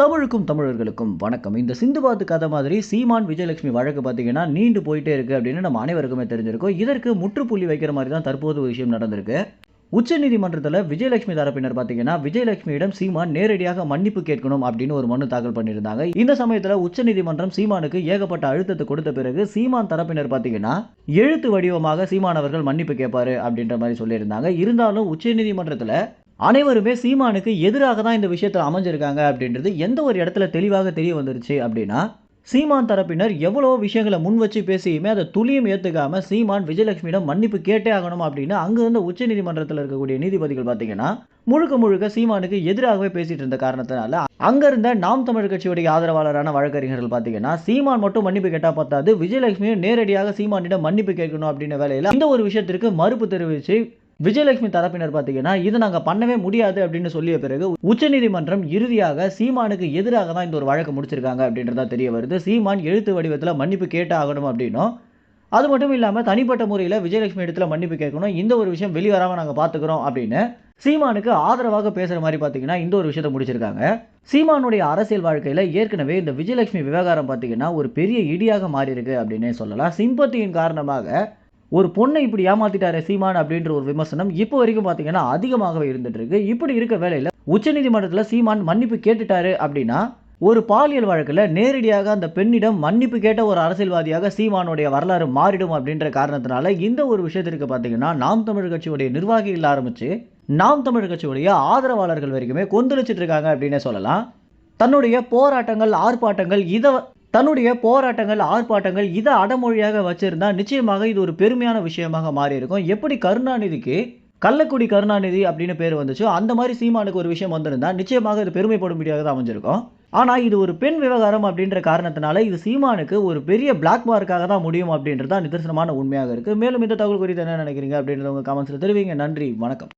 தமிழுக்கும் தமிழர்களுக்கும் வணக்கம். இந்த சிந்துபாத்து கதை மாதிரி சீமான் விஜயலட்சுமி வழக்கு பார்த்தீங்கன்னா நீண்டு போயிட்டே இருக்கு அப்படின்னு நம்ம அனைவருக்குமே தெரிஞ்சிருக்கும். இதற்கு முற்றுப்புள்ளி வைக்கிற மாதிரி தான் தற்போது விஷயம் நடந்திருக்கு. உச்சநீதிமன்றத்தில் விஜயலட்சுமி தரப்பினர் பார்த்தீங்கன்னா விஜயலட்சுமியிடம் சீமான் நேரடியாக மன்னிப்பு கேட்கணும் அப்படின்னு ஒரு மனு தாக்கல் பண்ணியிருந்தாங்க. இந்த சமயத்தில் உச்சநீதிமன்றம் சீமானுக்கு ஏகப்பட்ட அழுத்தத்தை கொடுத்த பிறகு சீமான் தரப்பினர் பார்த்தீங்கன்னா எழுத்து வடிவமாக சீமான் அவர்கள் மன்னிப்பு கேட்பாரு அப்படின்ற மாதிரி சொல்லியிருந்தாங்க. இருந்தாலும் உச்சநீதிமன்றத்தில் அனைவருமே சீமானுக்கு எதிராக தான் இந்த விஷயத்தில் அமைஞ்சிருக்காங்க அப்படின்றது எந்த ஒரு இடத்துல தெளிவாக தெரிய வந்துருச்சு அப்படின்னா சீமான் தரப்பினர் எவ்வளோ விஷயங்களை முன் வச்சு பேசியுமே அதை துளியும் ஏற்றுக்காம சீமான் விஜயலட்சுமியிடம் மன்னிப்பு கேட்டே ஆகணும் அப்படின்னு அங்கே உச்ச உச்சநீதிமன்றத்தில் இருக்கக்கூடிய நீதிபதிகள் பார்த்தீங்கன்னா முழுக்க முழுக்க சீமானுக்கு எதிராகவே பேசிகிட்டு இருந்த காரணத்தினால அங்க இருந்த நாம் தமிழ் கட்சியுடைய ஆதரவாளரான வழக்கறிஞர்கள் பார்த்தீங்கன்னா சீமான் மட்டும் மன்னிப்பு கேட்டால் பத்தாது விஜயலட்சுமியும் நேரடியாக சீமானிடம் மன்னிப்பு கேட்கணும் அப்படின்ற வேலையில் இந்த ஒரு விஷயத்திற்கு மறுப்பு தெரிவித்து விஜயலட்சுமி தரப்பினர் பார்த்தீங்கன்னா இதை நாங்கள் பண்ணவே முடியாது அப்படின்னு சொல்லிய பிறகு உச்சநீதிமன்றம் இறுதியாக சீமானுக்கு எதிராக தான் இந்த ஒரு வழக்கு முடிச்சிருக்காங்க அப்படின்றதா தெரிய வருது. சீமான் எழுத்து வடிவத்தில் மன்னிப்பு கேட்டு ஆகணும் அப்படின்னும். அது மட்டும் இல்லாமல் தனிப்பட்ட முறையில் விஜயலட்சுமி இடத்துல மன்னிப்பு கேட்கணும். இந்த ஒரு விஷயம் வெளிவராமல் நாங்கள் பார்த்துக்கிறோம் அப்படின்னு சீமானுக்கு ஆதரவாக பேசுகிற மாதிரி பார்த்தீங்கன்னா இந்த ஒரு விஷயத்தை முடிச்சிருக்காங்க. சீமானுடைய அரசியல் வாழ்க்கையில் ஏற்கனவே இந்த விஜயலட்சுமி விவகாரம் பார்த்தீங்கன்னா ஒரு பெரிய இடியாக மாறி இருக்கு அப்படின்னே சொல்லலாம். சிம்பத்தியின் காரணமாக ஒரு பொண்ணை இப்படி ஏமாத்திட்டாரு சீமான் அப்படின்ற ஒரு விமர்சனம் இப்போ வரைக்கும் பார்த்தீங்கன்னா அதிகமாகவே இருந்துட்டு இருக்கு. இப்படி இருக்க வேலையில் உச்சநீதிமன்றத்தில் சீமான் மன்னிப்பு கேட்டுட்டாரு அப்படின்னா ஒரு பாலியல் வழக்கில் நேரடியாக அந்த பெண்ணிடம் மன்னிப்பு கேட்ட ஒரு அரசியல்வாதியாக சீமானுடைய வரலாறு மாறிடும் அப்படின்ற காரணத்தினால இந்த ஒரு விஷயத்திற்கு பார்த்தீங்கன்னா நாம் தமிழ் கட்சியுடைய நிர்வாகிகள் ஆரம்பித்து நாம் தமிழ் கட்சியுடைய ஆதரவாளர்கள் வரைக்குமே கொந்தளிச்சிட்டு இருக்காங்க அப்படின்னே சொல்லலாம். தன்னுடைய போராட்டங்கள் ஆர்ப்பாட்டங்கள் இதை தன்னுடைய போராட்டங்கள் ஆர்ப்பாட்டங்கள் இதை அடமொழியாக வச்சிருந்தா நிச்சயமாக இது ஒரு பெருமையான விஷயமாக மாறி இருக்கும் எப்படி கருணாநிதிக்கு கள்ளக்குடி கருணாநிதி அப்படின்னு பேர் வந்துச்சோ அந்த மாதிரி சீமானுக்கு ஒரு விஷயம் வந்திருந்தா நிச்சயமாக இது பெருமைப்படும்படியாக தான் அமைஞ்சிருக்கும். ஆனால் இது ஒரு பெண் விவகாரம் அப்படின்ற காரணத்தினால இது சீமானுக்கு ஒரு பெரிய பிளாக் மார்க்காக தான் முடியும் அப்படின்றது தான் நிதர்சனமான உண்மையாக இருக்குது மேலும் இந்த தகவல் குறித்து என்ன நினைக்கிறீங்க அப்படின்றத உங்கள் கமெண்ட்ஸில் தெரிவிங்க. நன்றி வணக்கம்.